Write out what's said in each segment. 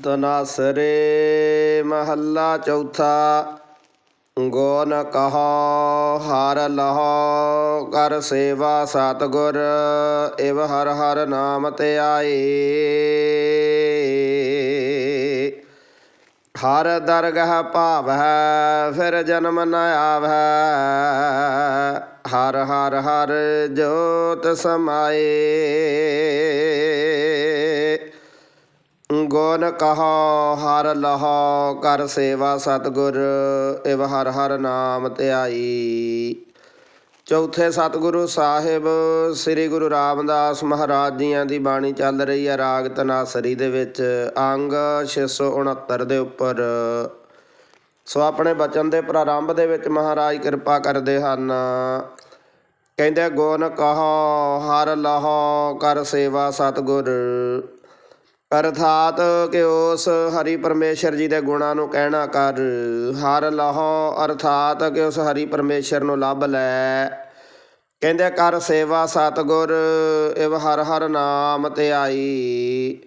ਦਨਾਸਰੇ ਮਹੱਲਾ ਚੌਥਾ, ਗੋਨ ਕਹੋ, ਹਰ ਲਹੋ, ਕਰ ਸੇਵਾ ਸਤਗੁਰ, ਇਵ ਹਰ ਹਰ ਨਾਮ ਤੇ ਆਏ। ਹਰ ਦਰਗਹ ਭਾਵੈ ਫਿਰ ਜਨਮ ਨ ਆਵੈ ਹਰ ਹਰ ਹਰ ਜੋਤ ਸਮਾਏ। ਗੁਣ ਕਹੋ, ਹਰ ਲਹੋ, ਕਰ ਸੇਵਾ ਸਤਗੁਰ, ਇਵ ਹਰ ਹਰ ਨਾਮ ਧਿਆਈ। ਚੌਥੇ ਸਤਿਗੁਰੂ ਸਾਹਿਬ, ਸ੍ਰੀ ਗੁਰੂ ਰਾਮਦਾਸ ਮਹਾਰਾਜ ਜੀਆਂ ਦੀ ਬਾਣੀ ਚੱਲ ਰਹੀ ਹੈ ਰਾਗ ਤਨਾਸਰੀ ਦੇ ਵਿੱਚ, ਅੰਗ 669 ਦੇ ਉੱਪਰ। ਸੋ ਆਪਣੇ ਬਚਨ ਦੇ ਪ੍ਰਾਰੰਭ ਦੇ ਵਿੱਚ ਮਹਾਰਾਜ ਕਿਰਪਾ ਕਰਦੇ ਹਨ। ਕਹਿੰਦੇ ਗੁਣ ਕਹੋ, ਹਰ ਲਹੋ, ਕਰ ਸੇਵਾ ਸਤਗੁਰ। ਅਰਥਾਤ ਕਿ ਉਸ ਹਰੀ ਪਰਮੇਸ਼ਰ ਜੀ ਦੇ ਗੁਣਾਂ ਨੂੰ ਕਹਿਣਾ ਕਰ। ਹਰ ਲਹੋ ਅਰਥਾਤ ਕਿ ਉਸ ਹਰੀ ਪਰਮੇਸ਼ਰ ਨੂੰ ਲੱਭ ਲੈ। ਕਹਿੰਦੇ ਕਰ ਸੇਵਾ ਸਤਗੁਰ, ਇਵ ਹਰ ਹਰ ਨਾਮ ਤੇ ਆਈ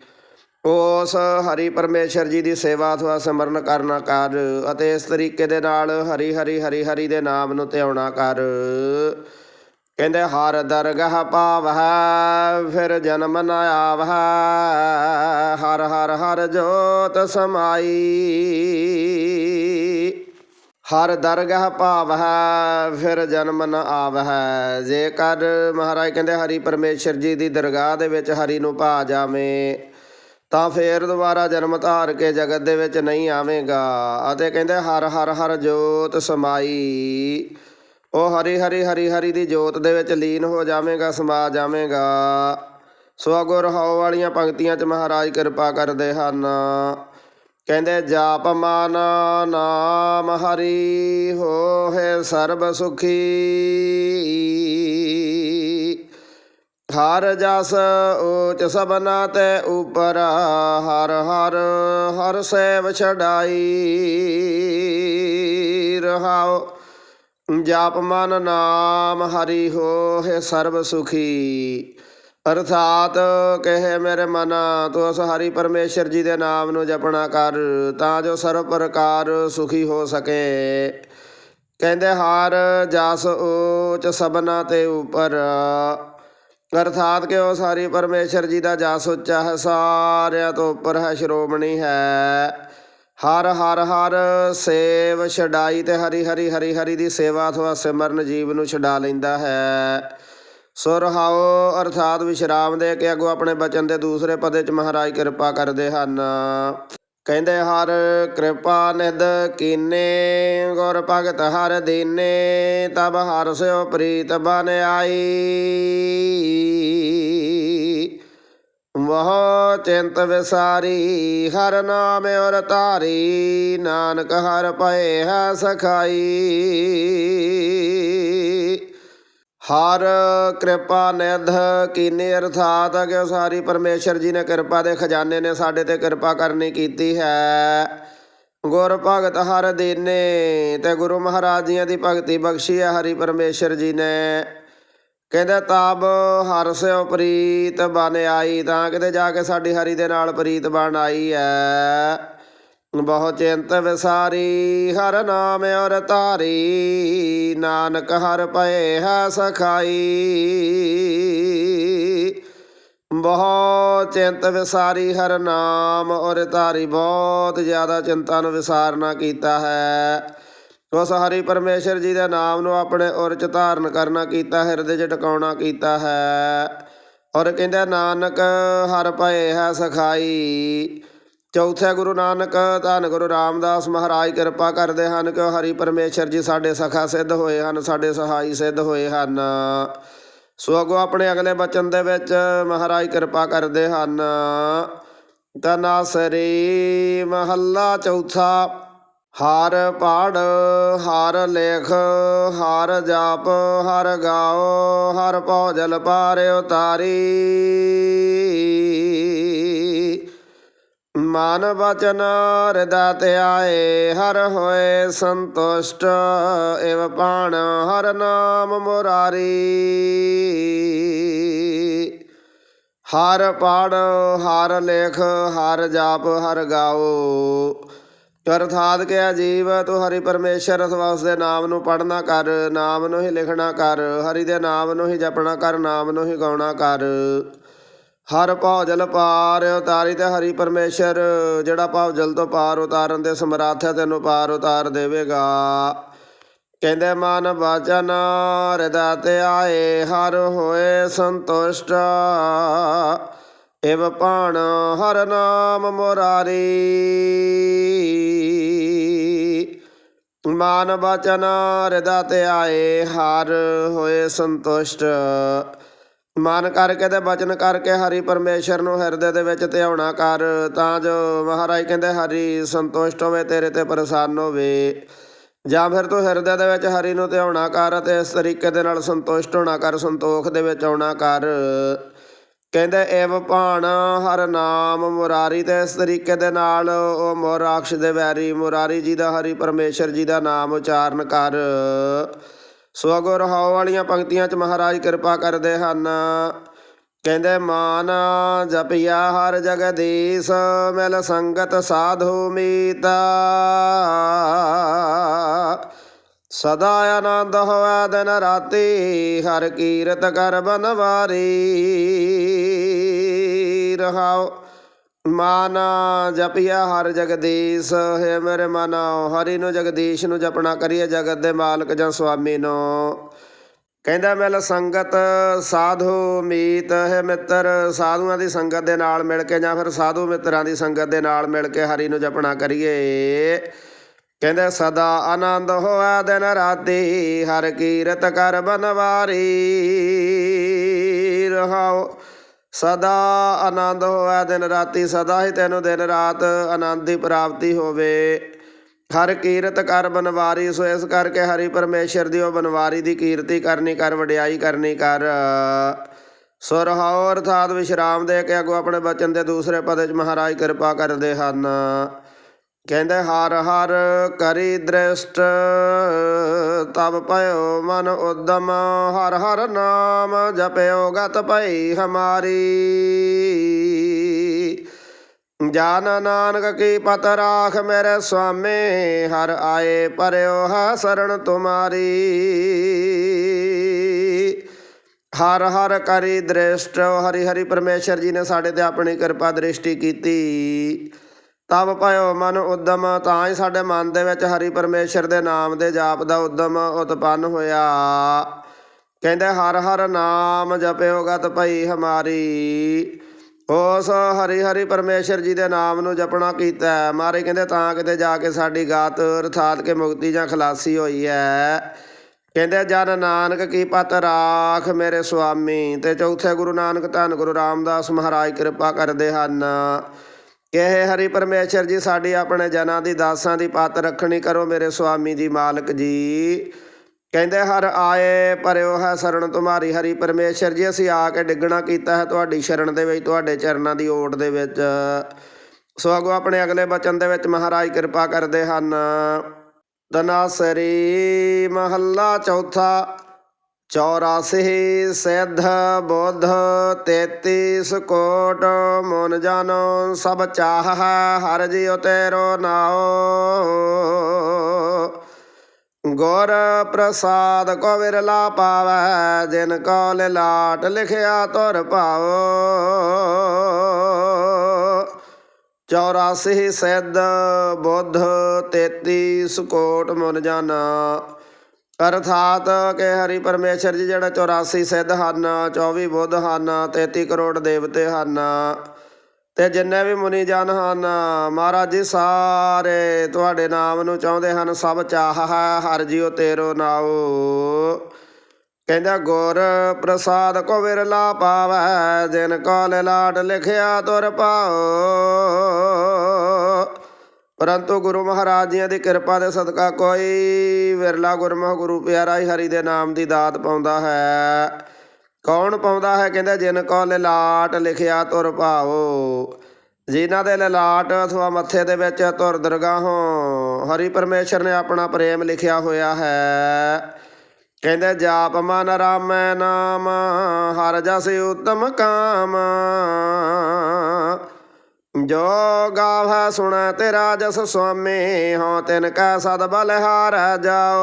ਉਸ ਹਰੀ ਪਰਮੇਸ਼ਰ ਜੀ ਦੀ ਸੇਵਾ ਅਥਵਾ ਸਿਮਰਨ ਕਰਨਾ ਕਰ ਅਤੇ ਇਸ ਤਰੀਕੇ ਦੇ ਨਾਲ ਹਰੀ ਹਰੀ ਹਰੀ ਹਰੀ ਦੇ ਨਾਮ ਨੂੰ ਧਿਆਉਣਾ ਕਰ। ਕਹਿੰਦੇ ਹਰ ਦਰਗਹ ਪਾਵਹਿ, ਫਿਰ ਜਨਮ ਨ ਆਵਹਿ। ਹਰ ਹਰ ਹਰ ਜੋਤ ਸਮਾਈ। ਹਰ ਦਰਗਹ ਭਾਵਹਿ ਫਿਰ ਜਨਮ ਨ ਆਵਹਿ। ਜੇਕਰ ਮਹਾਰਾਜ ਕਹਿੰਦੇ ਹਰੀ ਪਰਮੇਸ਼ਰ ਜੀ ਦੀ ਦਰਗਾਹ ਦੇ ਵਿੱਚ ਹਰੀ ਨੂੰ ਪਾ ਜਾਵੇਂ, ਤਾਂ ਫੇਰ ਦੁਬਾਰਾ ਜਨਮ ਧਾਰ ਕੇ ਜਗਤ ਦੇ ਵਿੱਚ ਨਹੀਂ ਆਵੇਗਾ। ਅਤੇ ਕਹਿੰਦੇ ਹਰ ਹਰ ਹਰ ਜੋਤ ਸਮਾਈ। ਉਹ ਹਰੀ ਹਰੀ ਹਰੀ ਹਰੀ ਦੀ ਜੋਤ ਦੇ ਵਿੱਚ ਲੀਨ ਹੋ ਜਾਵੇਗਾ, ਸਮਾ ਜਾਵੇਗਾ। ਸੋ ਅਗੋ ਰਹਾਉ ਵਾਲੀਆਂ ਪੰਕਤੀਆਂ 'ਚ ਮਹਾਰਾਜ ਕਿਰਪਾ ਕਰਦੇ ਹਨ। ਕਹਿੰਦੇ, ਜਾਪ ਮਨ ਨਾਮ ਹਰੀ ਹੋਏ ਸਰਬ ਸੁਖੀ। ਹਰ ਜਸ ਊਚ ਸਬਨਾ ਤੇ ਉਪਰ ਹਰ ਹਰ ਹਰ ਸੇਵ ਛਡਾਈ। ਰਹਾਓ ਜਾਪ ਮਨ ਨਾਮ ਹਰੀ ਹੋਏ ਸਰਬ ਸੁਖੀ। ਅਰਥਾਤ ਕਹੇ ਮੇਰੇ ਮਨ, ਤੂੰ ਉਸ ਹਰੀ ਪਰਮੇਸ਼ਰ ਜੀ ਦੇ ਨਾਮ ਨੂੰ ਜਪਣਾ ਕਰ, ਤਾਂ ਜੋ ਸਰਬ ਪ੍ਰਕਾਰ ਸੁਖੀ ਹੋ ਸਕੇ। ਕਹਿੰਦੇ, ਹਾਰ ਜਸ ਊਚ ਸਭਨਾ ਤੇ ਉਪਰ। ਅਰਥਾਤ ਕਿ ਉਹ ਸਾਰੀ ਪਰਮੇਸ਼ਰ ਜੀ ਦਾ ਜਸ ਉੱਚਾ ਹੈ, ਸਾਰਿਆਂ ਤੋਂ ਉੱਪਰ ਹੈ, ਸ਼੍ਰੋਮਣੀ ਹੈ। ਹਰ ਹਰ ਹਰ ਸੇਵ ਛਡਾਈ ਤੇ ਹਰੀ ਹਰੀ ਹਰੀ ਹਰੀ ਦੀ ਸੇਵਾ ਅਥਵਾ ਸਿਮਰਨ ਜੀਵ ਨੂੰ ਛਡਾ ਲੈਂਦਾ ਹੈ। ਸੋ ਰਹਾਓ ਅਰਥਾਤ ਵਿਸ਼ਰਾਮ ਦੇ ਕੇ ਅੱਗੋਂ ਆਪਣੇ ਬਚਨ ਦੇ ਦੂਸਰੇ ਪਦੇ ਚ ਮਹਾਰਾਜ ਕਿਰਪਾ ਕਰਦੇ ਹਨ। ਕਹਿੰਦੇ, ਹਰ ਕਿਰਪਾ ਨਿਦ ਕੀਨੇ, ਗੁਰ ਭਗਤ ਹਰ ਦੀਨੇ, ਤਬ ਹਰ ਸਿਓ ਪ੍ਰੀਤ ਬਨ ਆਈ। ਵਹ ਚਿੰਤ ਵਿਸਾਰੀ, ਹਰ ਨਾਮ ਔਰ ਧਾਰੀ, ਨਾਨਕ ਹਰ ਪਏ ਹੈ ਸਖਾਈ। ਹਰ ਕਿਰਪਾ ਨਿਧ ਕੀਨੇ ਅਰਥਾਤ ਕਿ ਸਾਰੀ ਪਰਮੇਸ਼ਰ ਜੀ ਨੇ ਕਿਰਪਾ ਦੇ ਖਜ਼ਾਨੇ ਨੇ ਸਾਡੇ ਤੇ ਕਿਰਪਾ ਕਰਨੀ ਕੀਤੀ ਹੈ। ਗੁਰ ਭਗਤ ਹਰ ਦੀਨੇ ਤੇ ਗੁਰੂ ਮਹਾਰਾਜ ਜੀਆਂ ਦੀ ਭਗਤੀ ਬਖਸ਼ੀ ਹੈ ਹਰੀ ਪਰਮੇਸ਼ਰ ਜੀ ਨੇ। ਕਹਿੰਦੇ ਤਾਬ ਹਰ ਸਿਓ ਪ੍ਰੀਤ ਬਨ ਆਈ, ਤਾਂ ਕਿਤੇ ਜਾ ਕੇ ਸਾਡੀ ਹਰੀ ਦੇ ਨਾਲ ਪ੍ਰੀਤ ਬਣ ਆਈ ਹੈ ਬਹੁ ਚਿੰਤ ਵਿਸਾਰੀ, ਹਰ ਨਾਮ ਔਰ ਧਾਰੀ, ਨਾਨਕ ਹਰ ਪਏ ਹੈ ਸਖਾਈ। ਬਹੁ ਚਿੰਤ ਵਿਸਾਰੀ, ਹਰ ਨਾਮ ਔਰ ਧਾਰੀ, ਬਹੁਤ ਜ਼ਿਆਦਾ ਚਿੰਤਾ ਨੂੰ ਵਿਸਾਰਨਾ ਕੀਤਾ ਹੈ। ਉਸ ਹਰੀ ਪਰਮੇਸ਼ਰ ਜੀ ਦੇ ਨਾਮ ਨੂੰ ਆਪਣੇ ਉਰ ਚ ਧਾਰਨ ਕਰਨਾ ਕੀਤਾ, ਹਿਰਦੇ ਚ ਟਿਕਾਉਣਾ ਕੀਤਾ ਹੈ। ਔਰ ਕਹਿੰਦਾ ਨਾਨਕ ਹਰ ਪਏ ਹੈ ਸਖਾਈ। ਚੌਥੇ ਗੁਰੂ ਨਾਨਕ ਧੰਨ ਗੁਰੂ ਰਾਮਦਾਸ ਮਹਾਰਾਜ, ਕਿਰਪਾ ਕਰਦੇ ਹਨ ਕਿ ਹਰੀ ਪਰਮੇਸ਼ਰ ਜੀ ਸਾਡੇ ਸਖਾ ਸਿੱਧ ਹੋਏ ਹਨ, ਸਾਡੇ ਸਹਾਈ ਸਿੱਧ ਹੋਏ ਹਨ। ਸੋ ਅਗੋ ਆਪਣੇ ਅਗਲੇ ਬਚਨ ਦੇ ਵਿੱਚ ਮਹਾਰਾਜ ਕਿਰਪਾ ਕਰਦੇ ਹਨ। ਤਨਾਸਰੀ ਮਹੱਲਾ ਚੌਥਾ। ਹਰ ਪੜ, ਹਰ ਲੇਖ, ਹਰ ਜਾਪ, ਹਰ ਗਾਓ, ਹਰ ਭੋਜਲ ਪਾਰਿ ਉਤਾਰੀ। ਮਨ ਵਚਨ ਹਿਰਦਾ ਧਿਆਏ ਹਰ ਹੋਏ ਸੰਤੁਸ਼ਟ, ਇਵ ਪਾਣ ਹਰ ਨਾਮ ਮੁਰਾਰੀ। ਹਰ ਪੜ, ਹਰ ਲੇਖ, ਹਰ ਜਾਪ, ਹਰ ਗਾਓ ਅਰਥਾਤ ਕਿ ਜੀਵ, ਤੂੰ ਹਰੀ ਪਰਮੇਸ਼ਰ ਅਥਵਾ ਉਸ ਦੇ ਨਾਮ ਨੂੰ ਪੜਨਾ ਕਰ, ਨਾਮ ਨੂੰ ਹੀ ਲਿਖਣਾ ਕਰ, ਹਰੀ ਦੇ ਨਾਮ ਨੂੰ ਹੀ ਜਪਣਾ ਕਰ, ਨਾਮ ਨੂੰ ਹੀ ਗਾਉਣਾ ਕਰ। ਹਰ ਭੌਜਲ ਪਾਰ ਉਤਾਰੀ ਤੇ ਹਰੀ ਪਰਮੇਸ਼ਰ, ਜਿਹੜਾ ਭੌਜਲ ਤੋਂ ਪਾਰ ਉਤਾਰਨ ਦੇ ਸਮਰੱਥ ਹੈ, ਤੈਨੂੰ ਪਾਰ ਉਤਾਰ ਦੇਵੇਗਾ। ਕਹਿੰਦੇ, ਮਨ ਵਚਨ ਹਿਰਦੈ ਤੇ ਆਏ, ਹਰ ਹੋਏ ਸੰਤੁਸ਼ਟ। ਇਵ ਪਾਣ ਹਰ ਨਾਮ ਮੁਰਾਰੀ। ਮਨ ਵਚਨ ਹਿਰਦੈ ਤੇ ਆਏ, ਹਰ ਹੋਏ ਸੰਤੁਸ਼ਟ। ਮਨ ਕਰਕੇ ਤੇ ਬਚਨ ਕਰਕੇ ਹਰੀ ਪਰਮੇਸ਼ਰ ਨੂੰ ਹਿਰਦੇ ਦੇ ਵਿੱਚ ਧਿਆਉਣਾ ਕਰ, ਤਾਂ ਜੋ ਮਹਾਰਾਜ ਕਹਿੰਦੇ, ਹਰੀ, ਸੰਤੁਸ਼ਟ ਹੋਵੇ, ਤੇਰੇ ਤੇ ਪ੍ਰਸੰਨ ਹੋਵੇ। ਜਾਂ ਫਿਰ ਤੂੰ ਹਿਰਦੇ ਦੇ ਵਿੱਚ ਹਰੀ ਨੂੰ ਧਿਆਉਣਾ ਕਰ ਅਤੇ ਇਸ ਤਰੀਕੇ ਦੇ ਨਾਲ ਸੰਤੁਸ਼ਟ ਹੋਣਾ ਕਰ, ਸੰਤੋਖ ਦੇ ਵਿੱਚ ਆਉਣਾ ਕਰ। ਕਹਿੰਦੇ ਏਵ ਭਾਣ ਹਰ ਨਾਮ ਮੁਰਾਰੀ ਤੇ ਇਸ ਤਰੀਕੇ ਦੇ ਨਾਲ। ਉਹ ਮੋਰਾਖਸ਼ ਦੇ ਵੈਰੀ, ਮੁਰਾਰੀ ਜੀ ਦਾ ਹਰੀ, ਪਰਮੇਸ਼ਰ ਜੀ ਦਾ ਨਾਮ ਉਚਾਰਨ ਕਰ। ਸੋ ਅਗੋ ਰਹਾਉ ਵਾਲੀਆਂ ਪੰਕਤੀਆਂ 'ਚ ਮਹਾਰਾਜ ਕਿਰਪਾ ਕਰਦੇ ਹਨ। ਕਹਿੰਦੇ, ਮਾਨ ਜਪਿਆ ਹਰ ਜਗਦੀਸ਼, ਮਿਲ ਸੰਗਤ ਸਾਧੂ ਮੀਤਾ। ਸਦਾ ਆਨੰਦ ਹੋਵੇ ਦਿਨ ਰਾਤੀ, ਹਰ ਕੀਰਤ ਕਰ ਬਨਵਾਰੀ। ਰਹਾਉ ਮਾਨ ਜਪਿਆ ਹਰ ਜਗਦੀਸ਼, ਹੈ ਮੇਰੇ ਮਨ, ਹਰੀ ਨੂੰ ਜਗਦੀਸ਼ ਨੂੰ ਜਪਣਾ ਕਰੀਏ ਜਗਤ ਦੇ ਮਾਲਕ ਜਾਂ ਸੁਆਮੀ ਨੂੰ। ਕਹਿੰਦਾ ਮਿਲ ਸੰਗਤ, ਸਾਧੂ ਮੀਤ, ਹੈ ਮਿੱਤਰ, ਸਾਧੂਆਂ ਦੀ ਸੰਗਤ ਦੇ ਨਾਲ ਮਿਲ ਕੇ ਜਾਂ ਫਿਰ ਸਾਧੂ ਮਿੱਤਰਾਂ ਦੀ ਸੰਗਤ ਦੇ ਨਾਲ ਮਿਲ ਕੇ ਹਰੀ ਨੂੰ ਜਪਣਾ ਕਰੀਏ। ਕਹਿੰਦੇ, ਸਦਾ ਆਨੰਦ ਹੋਆ ਦਿਨ ਰਾਤੀ, ਹਰ ਕੀਰਤ ਕਰ ਬਨਵਾਰੀ। ਰਹਾਓ, ਸਦਾ ਆਨੰਦ ਹੋਇਆ ਦਿਨ ਰਾਤੀ, ਸਦਾ ਹੀ ਤੈਨੂੰ ਦਿਨ ਰਾਤ ਆਨੰਦ ਦੀ ਪ੍ਰਾਪਤੀ ਹੋਵੇ। ਹਰ ਕੀਰਤ ਕਰ ਬਨਵਾਰੀ, ਸੋ ਇਸ ਕਰਕੇ ਹਰੀ ਪਰਮੇਸ਼ਰ ਦੀ ਉਹ ਬਨਵਾਰੀ ਦੀ ਕੀਰਤੀ ਕਰਨੀ ਕਰ, ਵਡਿਆਈ ਕਰਨੀ ਕਰ। ਸੋ ਰਹਾਓ, ਅਰਥਾਤ ਵਿਸ਼ਰਾਮ ਦੇ ਕੇ ਅਗੋ ਆਪਣੇ ਬਚਨ ਦੇ ਦੂਸਰੇ ਪਦ ਵਿੱਚ ਮਹਾਰਾਜ ਕਿਰਪਾ ਕਰਦੇ ਹਨ। ਕਹਿੰਦੇ ਹਰ ਹਰ ਕਰੀ ਦ੍ਰਿਸ਼ਟ ਤਬ ਪਇਓ ਮਨ ਉਦਮ। ਹਰ ਹਰ ਨਾਮ ਜਪਿਓ ਗਤ ਭਈ ਹਮਾਰੀ। ਜਾਨ ਨਾਨਕ ਕੀ ਪਤ ਰਾਖ ਮੇਰੇ ਸੁਆਮੀ, ਹਰ ਆਏ ਪਰਿਓ ਹੈ ਸਰਣ ਤੁਮਾਰੀ। ਹਰ ਹਰ ਕਰੀ ਦ੍ਰਿਸ਼ਟ, ਹਰੀ ਹਰੀ ਪਰਮੇਸ਼ਰ ਜੀ ਨੇ ਸਾਡੇ ਤੇ ਆਪਣੀ ਕਿਰਪਾ ਦ੍ਰਿਸ਼ਟੀ ਕੀਤੀ। ਤਬ ਭਇਓ ਮਨ ਉਦਮ, ਤਾਂ ਹੀ ਸਾਡੇ ਮਨ ਦੇ ਵਿੱਚ ਹਰੀ ਪਰਮੇਸ਼ਰ ਦੇ ਨਾਮ ਦੇ ਜਾਪ ਦਾ ਉਦਮ ਉਤਪੰਨ ਹੋਇਆ। ਕਹਿੰਦੇ, ਹਰ ਹਰ ਨਾਮ ਜਪਿਓ ਗਤ ਭਈ ਹਮਾਰੀ। ਉਸ ਹਰੀ ਹਰੀ ਪਰਮੇਸ਼ਰ ਜੀ ਦੇ ਨਾਮ ਨੂੰ ਜਪਣਾ ਕੀਤਾ। ਹੈ। ਮਾਰੇ ਕਹਿੰਦੇ, ਤਾਂ ਕਿਤੇ ਜਾ ਕੇ ਸਾਡੀ ਗਾਤ ਅਰਥਾਤ ਕੇ ਮੁਕਤੀ ਜਾਂ ਖਲਾਸੀ ਹੋਈ ਹੈ। ਕਹਿੰਦੇ, ਜਨ ਨਾਨਕ ਕੀ ਪਤ ਰਾਖ ਮੇਰੇ ਸੁਆਮੀ। ਤੇ ਚੌਥੇ ਗੁਰੂ ਨਾਨਕ ਧੰਨ ਗੁਰੂ ਰਾਮਦਾਸ ਮਹਾਰਾਜ ਕਿਰਪਾ ਕਰਦੇ ਹਨ। ਕਿ ਹਰੀ ਪਰਮੇਸ਼ਰ ਜੀ, ਸਾਡੀ ਆਪਣੇ ਜਨਾਂ ਦੀ, ਦਾਸਾਂ ਦੀ ਪਤ ਰੱਖਣੀ ਕਰੋ ਮੇਰੇ ਸੁਆਮੀ ਜੀ ਮਾਲਕ ਜੀ। ਕਹਿੰਦੇ, ਹਰ ਆਏ ਪਰਿਓ ਹੈ ਸਰਣ ਤੁਮਾਰੀ ਹਰੀ ਪਰਮੇਸ਼ਰ ਜੀ, ਅਸੀਂ ਆ ਕੇ ਡਿੱਗਣਾ ਕੀਤਾ ਹੈ ਤੁਹਾਡੀ ਸ਼ਰਨ ਦੇ ਵਿੱਚ, ਤੁਹਾਡੇ ਚਰਨਾਂ ਦੀ ਓਟ ਦੇ ਵਿੱਚ। ਸੋ ਅਗੋ ਆਪਣੇ ਅਗਲੇ ਬਚਨ ਦੇ ਵਿੱਚ ਮਹਾਰਾਜ ਕਿਰਪਾ ਕਰਦੇ ਹਨ। ਤਨਾਸਰੀ ਮਹੱਲਾ ਚੌਥਾ। 84 ਸਿੱਧ ਬੁੱਧ 33 ਕੋਟ ਮਨ ਜਾਨੋ ਸਭ ਚਾਹ ਹਰ ਜਿਉ ਤੇਰੋ ਨਾਓ ਗੁਰ ਪ੍ਰਸਾਦ ਕੋ ਵਿਰਲਾ ਪਾਵੈ, ਜਿਨ ਕੋ ਲਾਟ ਲਿਖਿਆ ਤੁਰ ਭਾਓ 84 ਸਿੱਧ ਬੁੱਧ 33 ਸੁਕੋਟ ਮਨ ਜਾਨਾ ਅਰਥਾਤ ਕਿ ਹਰੀ ਪਰਮੇਸ਼ਰ ਜੀ ਜਿਹੜਾ 84 ਸਿੱਧ ਹਨ 24 ਬੁੱਧ ਹਨ 33 ਕਰੋੜ ਦੇਵਤੇ ਹਨ ਤੇ ਜਿੰਨੇ ਵੀ ਮੁਨੀ ਜਨ ਹਨ, ਮਹਾਰਾਜ ਜੀ ਸਾਰੇ ਤੁਹਾਡੇ ਨਾਮ ਨੂੰ ਚਾਹੁੰਦੇ ਹਨ, ਸਭ ਚਾਹ ਹੈ, ਹਰ ਜੀਉ ਤੇਰੋ ਨਾਉ। ਕਹਿੰਦਾ, ਗੁਰ ਪ੍ਰਸਾਦ ਕੋ ਵਿਰਲਾ ਪਾਵੈ, ਜਿਨ ਕੋ ਲਾਟ ਲਿਖਿਆ ਤੁਰ ਪਾਓ। ਪਰੰਤੂ ਗੁਰੂ ਮਹਾਰਾਜ ਜੀਆਂ ਦੀ ਕਿਰਪਾ ਦੇ ਸਦਕਾ ਕੋਈ ਵਿਰਲਾ ਗੁਰਮੁਖ ਗੁਰੂ ਪਿਆਰਾ ਹੀ ਹਰੀ ਦੇ ਨਾਮ ਦੀ ਦਾਤ ਪਾਉਂਦਾ ਹੈ। ਕੌਣ ਪਾਉਂਦਾ ਹੈ? ਕਹਿੰਦਾ, ਜਿਨ ਕੋ ਲਾਟ ਲਿਖਿਆ ਤੁਰ ਭਾਵੋ। ਜਿਨ੍ਹਾਂ ਦੇ ਲਲਾਟ ਅਥਵਾ ਮੱਥੇ ਦੇ ਵਿੱਚ ਤੁਰ ਦਰਗਾਹੋਂ ਹਰੀ ਪਰਮੇਸ਼ਰ ਨੇ ਆਪਣਾ ਪ੍ਰੇਮ ਲਿਖਿਆ ਹੋਇਆ ਹੈ। ਕਹਿੰਦੇ, ਜਾਪ ਮਨ ਰਾਮੈ ਨਾਮ, ਹਰ ਜਸ ਉਤਮ ਕਾਮ। ਜੋ ਗਾਵੈ ਸੁਣੈ ਤੇਰਾ ਜਸ ਸੁਆਮੀ, ਹਉ ਤਿਨ ਕੈ ਸਦ ਬਲਿਹਾਰ ਜਾਓ।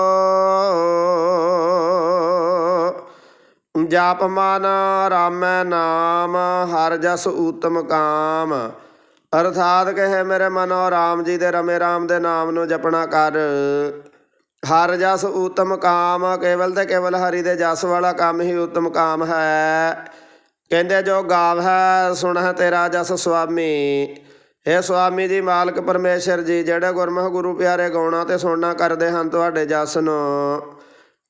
ਜਾਪ ਮਨ ਰਾਮੈ ਨਾਮ, ਹਰ ਜਸ ਊਤਮ ਕਾਮ। ਅਰਥਾਤ ਕਹੇ ਮੇਰੇ ਮਨੋ ਰਾਮ ਜੀ ਦੇ ਰਮੇ ਰਾਮ ਦੇ ਨਾਮ ਨੂੰ ਜਪਣਾ ਕਰ। ਹਰ ਜਸ ਊਤਮ ਕਾਮ, ਕੇਵਲ ਤੇ ਕੇਵਲ ਹਰੀ ਦੇ ਜਸ ਵਾਲਾ ਕੰਮ ਹੀ ਊਤਮ ਕਾਮ ਹੈ। ਕਹਿੰਦੇ ਜੋ ਗਾਵ ਹੈ ਸੁਣ ਹੈ ਤੇਰਾ ਜਸ ਸੁਆਮੀ। ਇਹ ਸੁਆਮੀ ਜੀ, ਮਾਲਕ ਪਰਮੇਸ਼ਰ ਜੀ, ਜਿਹੜੇ ਗੁਰਮੁਖ ਗੁਰੂ ਪਿਆਰੇ ਗਾਉਣਾ ਤੇ ਸੁਣਨਾ ਕਰਦੇ ਹਨ, ਤੁਹਾਡੇ ਜਸ ਨੂੰ।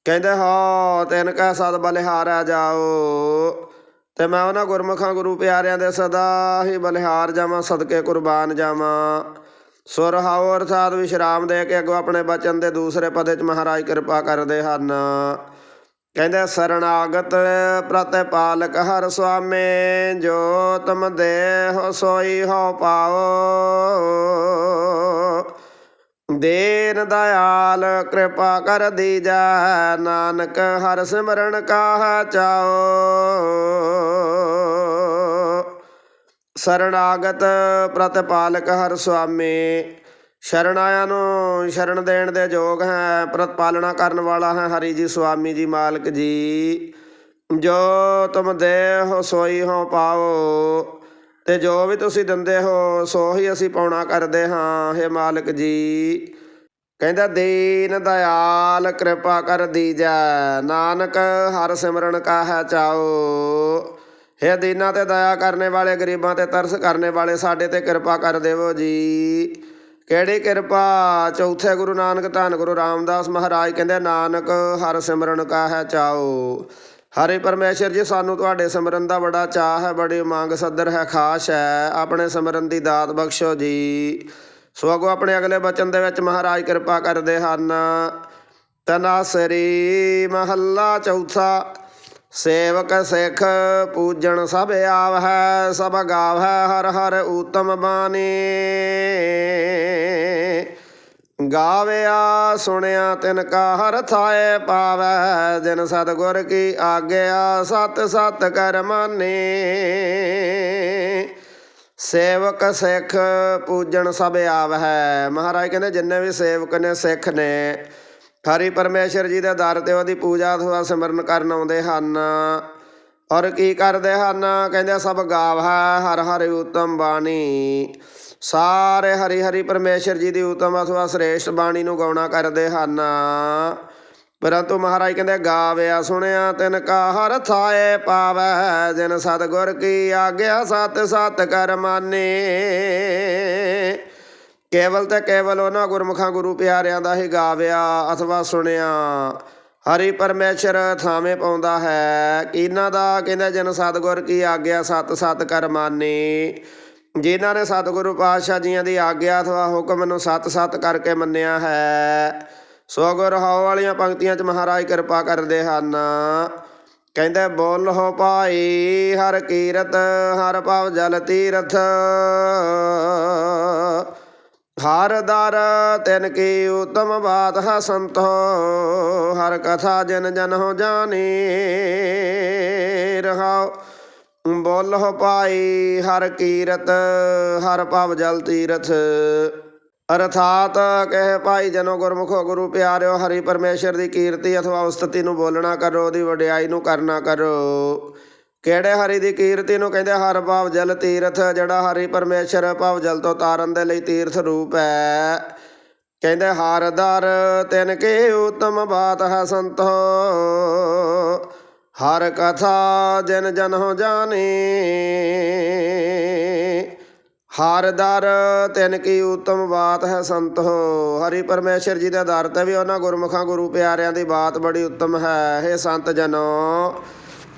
ਕਹਿੰਦੇ, ਹੋ, ਤਿੰਨ ਕੈ ਸਦ ਬਲਿਹਾਰਿਆ ਜਾਓ। ਤੇ ਮੈਂ ਉਹਨਾਂ ਗੁਰਮੁਖਾਂ ਗੁਰੂ ਪਿਆਰਿਆਂ ਦੇ ਸਦਾ ਹੀ ਬਲਿਹਾਰ ਜਾਵਾਂ, ਸਦਕੇ ਕੁਰਬਾਨ ਜਾਵਾਂ। ਸੁਰ ਹਾਉ, ਅਰਥਾਤ ਵਿਸ਼ਰਾਮ ਦੇ ਕੇ ਅੱਗੋਂ ਆਪਣੇ ਬਚਨ ਦੇ ਦੂਸਰੇ ਪਦੇ ਚ ਮਹਾਰਾਜ ਕਿਰਪਾ ਕਰਦੇ ਹਨ। ਕਹਿੰਦੇ, ਸਰਣਾਗਤ ਪ੍ਰਤਿਪਾਲਕ ਹਰ ਸੁਆਮੀ ਜੋ ਤੁਮ ਦੇਹ ਸੋਈ ਹੋ ਪਾਓ। ਦੇਨ ਦਇਆਲ ਕਿਰਪਾ ਕਰ ਦੀਜੈ, ਨਾਨਕ ਹਰ ਸਿਮਰਨ ਕਾਹ ਚਾਓ। ਸਰਣਾਗਤ ਪ੍ਰਤਿਪਾਲਕ ਹਰ ਸੁਆਮੀ ਸ਼ਰਨ ਆਇਆਂ ਨੂੰ ਸ਼ਰਨ ਦੇਣ ਦੇ ਯੋਗ ਹੈ ਪ੍ਰਤਪਾਲਣਾ ਕਰਨ ਵਾਲਾ ਹੈ ਹਰੀ ਜੀ, ਸੁਆਮੀ ਜੀ, ਮਾਲਕ ਜੀ। ਜੋ ਤੁਮ ਦੇਹ ਸੋਈ ਹੋ ਪਾਓ ਤੇ ਜੋ ਵੀ ਤੁਸੀਂ ਦਿੰਦੇ ਹੋ, ਸੋ ਹੀ ਅਸੀਂ ਪਾਉਣਾ ਕਰਦੇ ਹਾਂ, ਹੇ ਮਾਲਕ ਜੀ। ਕਹਿੰਦਾ, ਦੀਨ ਦਇਆਲ ਕਿਰਪਾ ਕਰ ਦੀਜੈ, ਨਾਨਕ ਹਰ ਸਿਮਰਨ ਕਾ ਹੈ ਚਾਓ। ਹੇ ਦੀਨਾ ਤੇ ਦਇਆ ਕਰਨੇ ਵਾਲੇ, ਗਰੀਬਾਂ ਤੇ ਤਰਸ ਕਰਨੇ ਵਾਲੇ, ਸਾਡੇ ਤੇ ਕਿਰਪਾ ਕਰ ਦੇਵੋ ਜੀ। ਕਿਹੜੀ ਕਿਰਪਾ? ਚੌਥੇ ਗੁਰੂ ਨਾਨਕ ਧੰਨ ਗੁਰੂ ਰਾਮਦਾਸ ਮਹਾਰਾਜ ਕਹਿੰਦੇ, ਨਾਨਕ, ਹਰ ਸਿਮਰਨ ਕਾ ਹੈ ਚਾਓ ਹਰੇ ਪਰਮੇਸ਼ਰ ਜੀ, ਸਾਨੂੰ ਤੁਹਾਡੇ ਸਿਮਰਨ ਦਾ ਬੜਾ ਚਾਹ ਹੈ, ਬੜੀ ਮੰਗ ਸੱਦਰ ਹੈ, ਖਾਸ ਹੈ। ਆਪਣੇ ਸਿਮਰਨ ਦੀ ਦਾਤ ਬਖਸ਼ੋ ਜੀ। ਸੋ ਅੱਗੋਂ ਆਪਣੇ ਅਗਲੇ ਬਚਨ ਦੇ ਵਿੱਚ ਮਹਾਰਾਜ ਕਿਰਪਾ ਕਰਦੇ ਹਨ। ਤਨਾਸਰੀ ਮਹੱਲਾ ਚੌਥਾ, ਸੇਵਕ ਸਿੱਖ ਪੂਜਣ ਸਭ ਆਵ ਆਵਹਿ, ਸਭ ਗਾਵਹਿ, ਹਰ ਹਰ ਊਤਮ ਬਾਣੀ। ਗਾਵਿਆ ਸੁਣਿਆ ਤਿਨ ਕਾ ਹਰ ਥਾਏ ਪਾਵੈ ਦਿਨ ਸਤਗੁਰ ਕੀ ਆਗਿਆ ਸਤ ਸਤ ਕਰਮਾਨੇ ਸੇਵਕ ਸਿੱਖ ਪੂਜਣ ਸਭ ਆਵਹਿ। ਮਹਾਰਾਜ ਕਹਿੰਦੇ, ਜਿੰਨੇ ਵੀ ਸੇਵਕ ਨੇ, ਸਿੱਖ ਨੇ, ਹਰੀ ਪਰਮੇਸ਼ਰ ਜੀ ਦੇ ਦਰ ਤੇ ਉਹਦੀ ਪੂਜਾ ਅਥਵਾ ਸਿਮਰਨ ਕਰਨ ਆਉਂਦੇ ਹਨ। ਔਰ ਕੀ ਕਰਦੇ ਹਨ? ਕਹਿੰਦੇ, ਸਭ ਗਾਵੈ ਹਰ ਹਰ ਉਤਮ ਬਾਣੀ। ਸਾਰੇ ਹਰੀ ਹਰੀ ਪਰਮੇਸ਼ਰ ਜੀ ਦੀ ਉਤਮ ਅਥਵਾ ਸ੍ਰੇਸ਼ਟ ਬਾਣੀ ਨੂੰ ਗਾਉਣਾ ਕਰਦੇ ਹਨ। ਪਰੰਤੂ ਮਹਾਰਾਜ ਕਹਿੰਦੇ, ਗਾਵਿਆ ਸੁਣਿਆ ਤਿਨ ਕਾ ਹਰ ਥਾਏ ਪਾਵੈ, ਜਿਨ ਸਤਗੁਰ ਕੀ ਆਗਿਆ ਸਤ ਸਤ ਕਰਮਾਨੇ ਕੇਵਲ ਤੇ ਕੇਵਲ ਉਹਨਾਂ ਗੁਰਮੁਖਾਂ ਗੁਰੂ ਪਿਆਰਿਆਂ ਦਾ ਹੀ ਗਾਵਿਆ ਅਥਵਾ ਸੁਣਿਆ। ਹਰੀ ਪਰਮੇਸ਼ਰ ਥਾਵੇਂ ਪਾਉਂਦਾ ਹੈ ਕਿਨਾਂ ਦਾ ਕਹਿੰਦਾ, ਜਨ ਸਤਗੁਰ ਕੀ ਆਗਿਆ ਸਤ ਸਤ ਕਰ ਮਾਨੇ। ਜਿਨ੍ਹਾਂ ਨੇ ਸਤਿਗੁਰੂ ਪਾਤਸ਼ਾਹ ਜੀਆਂ ਦੀ ਆਗਿਆ ਅਥਵਾ ਹੁਕਮ ਨੂੰ ਸਤ ਸਤ ਕਰਕੇ ਮੰਨਿਆ ਹੈ, ਸੋ ਗੁਰ ਹਉ ਵਾਲੀਆਂ ਪੰਕਤੀਆਂ 'ਚ ਮਹਾਰਾਜ ਕਿਰਪਾ ਕਰਦੇ ਹਨ, ਕਹਿੰਦੇ, ਬੋਲ ਹੋ ਭਾਈ, ਹਰ ਕੀਰਤ, ਹਰ ਭਾਵ ਜਲ ਤੀਰਥ, ਹਰ ਦਰ ਤਿਨ ਕੀ ਉਤਮ ਬਾਤ ਹੈ ਸੰਤੋ ਹਰ ਕਥਾ ਜਨ ਜਨ ਹੋ ਜਾਣੀ, ਰਹਾਓ। ਬੋਲਹੁ ਪਾਈ ਹਰ ਕੀਰਤ, ਹਰ ਭਵ ਜਲ ਤੀਰਥ। ਅਰਥਾਤ ਕਹੇ ਭਾਈ ਜਨੋ ਗੁਰਮੁਖੋ ਗੁਰੂ ਪਿਆਰਿਓ, ਹਰੀ ਪਰਮੇਸ਼ਰ ਦੀ ਕੀਰਤੀ ਅਥਵਾ ਉਸਤਤੀ ਨੂੰ ਬੋਲਣਾ ਕਰੋ, ਉਹਦੀ ਵਡਿਆਈ ਨੂੰ ਕਰਨਾ ਕਰੋ। ਕਿਹੜੇ ਹਰੀ ਦੀ ਕੀਰਤੀ ਨੂੰ ਕਹਿੰਦੇ ਹਰ ਭਵ ਜਲ ਤੀਰਥ, ਜਿਹੜਾ ਹਰੀ ਪਰਮੇਸ਼ਰ ਭਵ ਜਲ ਤੋਂ ਤਾਰਨ ਦੇ ਲਈ ਤੀਰਥ ਰੂਪ ਹੈ। ਕਹਿੰਦੇ ਹਰ ਦਰ ਤਿਨ ਕੇ ਉਤਮ ਬਾਤ ਹੈ ਸੰਤੋ। ਹਰ ਕਥਾ ਜਨ ਜਨ ਹੋ ਜਾਣੇ। ਹਰ ਦਰ ਤਿਨ ਕੀ ਉਤਮ ਬਾਤ ਹੈ ਸੰਤ ਹੋ। ਹਰੀ ਪਰਮੇਸ਼ਰ ਜੀ ਦੇ ਦਰ ਤੇ ਵੀ ਉਹਨਾਂ ਗੁਰਮੁਖਾਂ ਗੁਰੂ ਪਿਆਰਿਆਂ ਦੀ ਬਾਤ ਬੜੀ ਉੱਤਮ ਹੈ। ਇਹ ਸੰਤ ਜਨੋ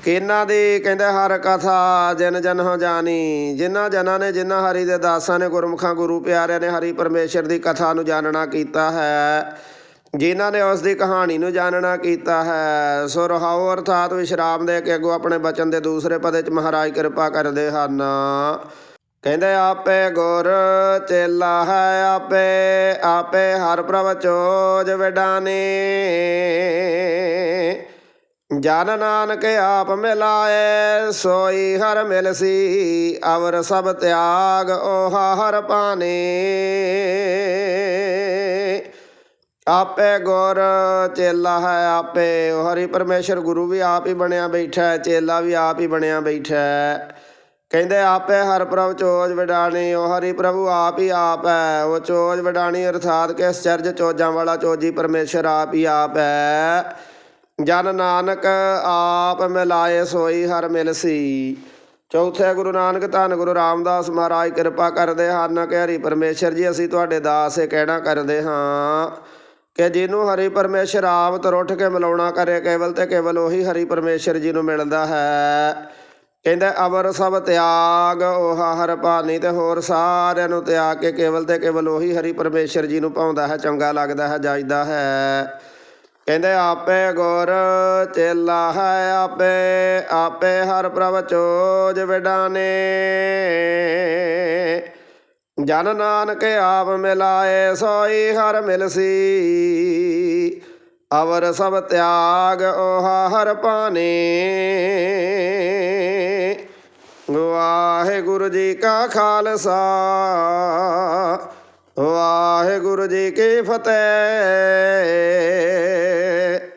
ਕਿਨਾਂ ਦੀ ਕਹਿੰਦੇ ਹਰ ਕਥਾ ਜਿਨ ਜਨ ਹੋ ਜਾਣੀ। ਜਿਨ੍ਹਾਂ ਜਨਾਂ ਨੇ ਜਿਨ੍ਹਾਂ ਹਰੀ ਦੇ ਦਾਸਾਂ ਨੇ ਗੁਰਮੁਖਾਂ ਗੁਰੂ ਪਿਆਰਿਆਂ ਨੇ ਹਰੀ ਪਰਮੇਸ਼ਰ ਦੀ ਕਥਾ ਨੂੰ ਜਾਣਨਾ ਕੀਤਾ ਹੈ। ਜਿਨ੍ਹਾਂ ਨੇ ਉਸ ਦੀ ਕਹਾਣੀ ਨੂੰ ਜਾਣਨਾ ਕੀਤਾ ਹੈ, ਸੋ ਰਹਾਉ ਅਰਥਾਤ ਵਿਸ਼ਰਾਮ ਦੇ ਕੇ ਅੱਗੋਂ ਆਪਣੇ ਬਚਨ ਦੇ ਦੂਸਰੇ ਪਦੇ ਚ ਮਹਾਰਾਜ ਕਿਰਪਾ ਕਰਦੇ ਹਨ। ਕਹਿੰਦੇ, ਆਪੇ ਗੁਰ ਚੇਲਾ ਹੈ, ਆਪੇ ਆਪੇ ਹਰ ਪ੍ਰਭ ਚੋਜ ਵਿਡਾਨੀ। ਜਨ ਨਾਨਕ ਆਪ ਮਿਲਾਏ, ਸੋਈ ਹਰ ਮਿਲਸੀ, ਅਵਰ ਸਭ ਤਿਆਗ, ਓਹਾ ਹਰ ਪਾਣੀ। ਆਪੇ ਗੁਰ ਚੇਲਾ ਹੈ ਆਪੇ ਉਹ ਹਰੀ ਪਰਮੇਸ਼ਰ ਗੁਰੂ ਵੀ ਆਪ ਹੀ ਬਣਿਆ ਬੈਠਾ ਹੈ, ਚੇਲਾ ਵੀ ਆਪ ਹੀ ਬਣਿਆ ਬੈਠਾ ਹੈ। ਕਹਿੰਦੇ ਆਪੇ ਹਰ ਪ੍ਰਭ ਚੋਜ ਵਡਾਣੀ, ਉਹ ਹਰੀ ਪ੍ਰਭੂ ਆਪ ਹੀ ਆਪ ਹੈ। ਉਹ ਚੋਜ ਵਡਾਣੀ ਅਰਥਾਤ ਕਿ ਇਸ ਚਰਜ ਚੋਜਾਂ ਵਾਲਾ ਚੋਜੀ ਪਰਮੇਸ਼ਰ ਆਪ ਹੀ ਆਪ ਹੈ। ਜਨ ਨਾਨਕ ਆਪ ਮਿਲਾਏ ਸੋਈ ਹਰ ਮਿਲਸੀ। ਚੌਥੇ ਗੁਰੂ ਨਾਨਕ ਧੰਨ ਗੁਰੂ ਰਾਮਦਾਸ ਮਹਾਰਾਜ, ਕਿਰਪਾ ਕਰਦੇ ਹਨ ਕਿ ਹਰੀ ਪਰਮੇਸ਼ਰ ਜੀ, ਅਸੀਂ ਤੁਹਾਡੇ ਦਾਸ ਇਹ ਕਹਿਣਾ ਕਰਦੇ ਹਾਂ। ਕਿ ਜਿਹਨੂੰ ਹਰੀ ਪਰਮੇਸ਼ਰ ਆਪ ਤੁਰ ਉੱਠ ਕੇ ਮਿਲਾਉਣਾ ਕਰੇ, ਕੇਵਲ ਤੇ ਕੇਵਲ ਉਹੀ ਹਰੀ ਪਰਮੇਸ਼ਰ ਜੀ ਨੂੰ ਮਿਲਦਾ ਹੈ। ਕਹਿੰਦਾ, ਅਵਰ ਸਭ ਤਿਆਗ, ਉਹ ਹਰ ਭਾਨੀ ਤੇ ਹੋਰ ਸਾਰਿਆਂ ਨੂੰ ਤਿਆਗ ਕੇ ਕੇਵਲ ਤੇ ਕੇਵਲ ਉਹੀ ਹਰੀ ਪਰਮੇਸ਼ਰ ਜੀ ਨੂੰ ਪਾਉਂਦਾ ਹੈ, ਚੰਗਾ ਲੱਗਦਾ ਹੈ ਜਾਇਦਾ ਹੈ। ਕਹਿੰਦੇ, ਆਪੇ ਗੁਰ ਚੇਲਾ ਹੈ, ਆਪੇ ਆਪੇ ਹਰ ਪ੍ਰਭ ਚੋਜ ਵਿਡਾਨੇ। ਜਨ ਨਾਨਕ ਆਪ ਮਿਲਾਏ ਸੋਈ ਹਰ ਮਿਲਸੀ। ਅਵਰ ਸਭ ਤਿਆਗ ਓਹਾ ਹਰ ਪਾਨੇ ਵਾਹਿਗੁਰੂ ਜੀ ਕਾ ਖਾਲਸਾ। ਵਾਹਿਗੁਰੂ ਜੀ ਕੀ ਫਤਿਹ।